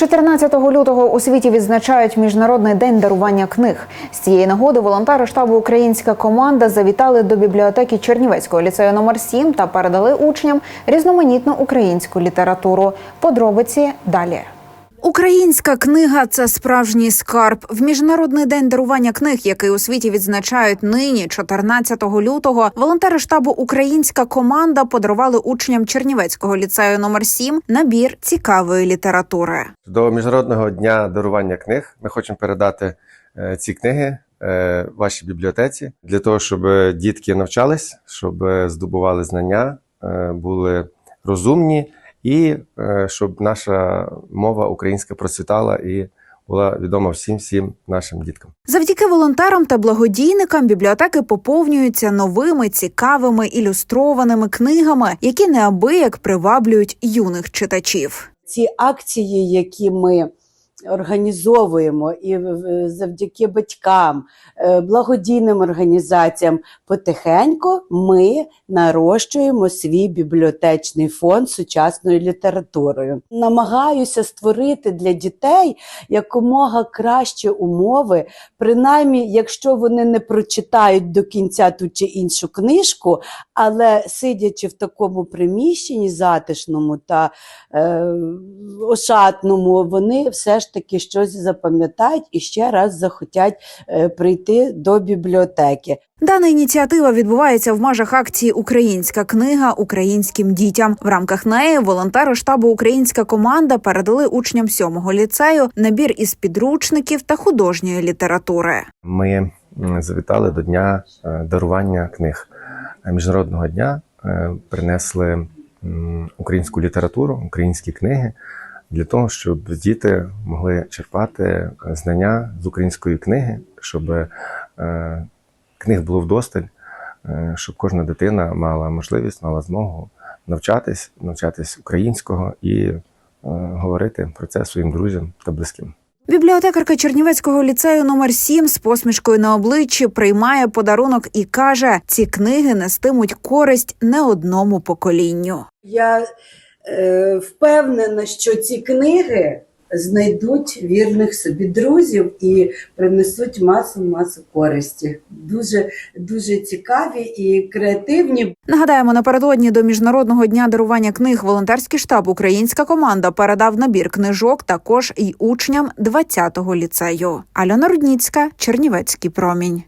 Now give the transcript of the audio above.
14 лютого у світі відзначають міжнародний день дарування книг. З цієї нагоди волонтери штабу Українська команда завітали до бібліотеки Чернівецького ліцею номер 7 та передали учням різноманітну українську літературу. Подробиці далі. Українська книга це справжній скарб. В міжнародний день дарування книг, який у світі відзначають нині, 14 лютого, волонтери штабу Українська команда подарували учням Чернівецького ліцею номер 7 набір цікавої літератури. До міжнародного дня дарування книг ми хочемо передати е, ці книги е, вашій бібліотеці для того, щоб дітки навчались, щоб здобували знання, е, були розумні, і е, щоб наша мова українська процвітала і була відома всім всім нашим діткам. Завдяки волонтерам та благодійникам бібліотеки поповнюються новими цікавими ілюстрованими книгами, які неабияк приваблюють юних читачів. ці акції, які ми організовуємо, і завдяки батькам, е, благодійним організаціям, потихеньку ми нарощуємо свій бібліотечний фонд сучасною літературою. Намагаюся створити для дітей якомога кращі умови, принаймні, якщо вони не прочитають до кінця ту чи іншу книжку, але сидячи в такому приміщенні затишному та е, ошатному, вони все ж таки щось запам'ятають і ще раз захотять е, прийти до бібліотеки. Дана ініціатива відбувається в межах акції Українська книга українським дітям. В рамках неї волонтери штабу Українська команда передали учням сьомого ліцею набір із підручників та художньої літератури. Ми завітали до дня е, дарування книг Е, міжнародного дня. Принесли українську літературу, українські книги для того, щоб діти могли черпати знання з української книги, щоб е, книг було вдосталь, е, щоб кожна дитина мала можливість, мала змогу навчатись, навчатись українського і е, говорити про це своїм друзям та близьким. Бібліотекарка Чернівецького ліцею номер 7 з посмішкою на обличчі приймає подарунок і каже: ці книги нестимуть користь не одному поколінню. Я е, впевнена, що ці книги знайдуть вірних собі друзів і принесуть масу масу користі. Дуже дуже цікаві і креативні. Нагадаємо, напередодні до міжнародного дня дарування книг волонтерський штаб Українська команда передав набір книжок також і учням 20-го ліцею. Альона Рудніцька, Чернівецький промінь.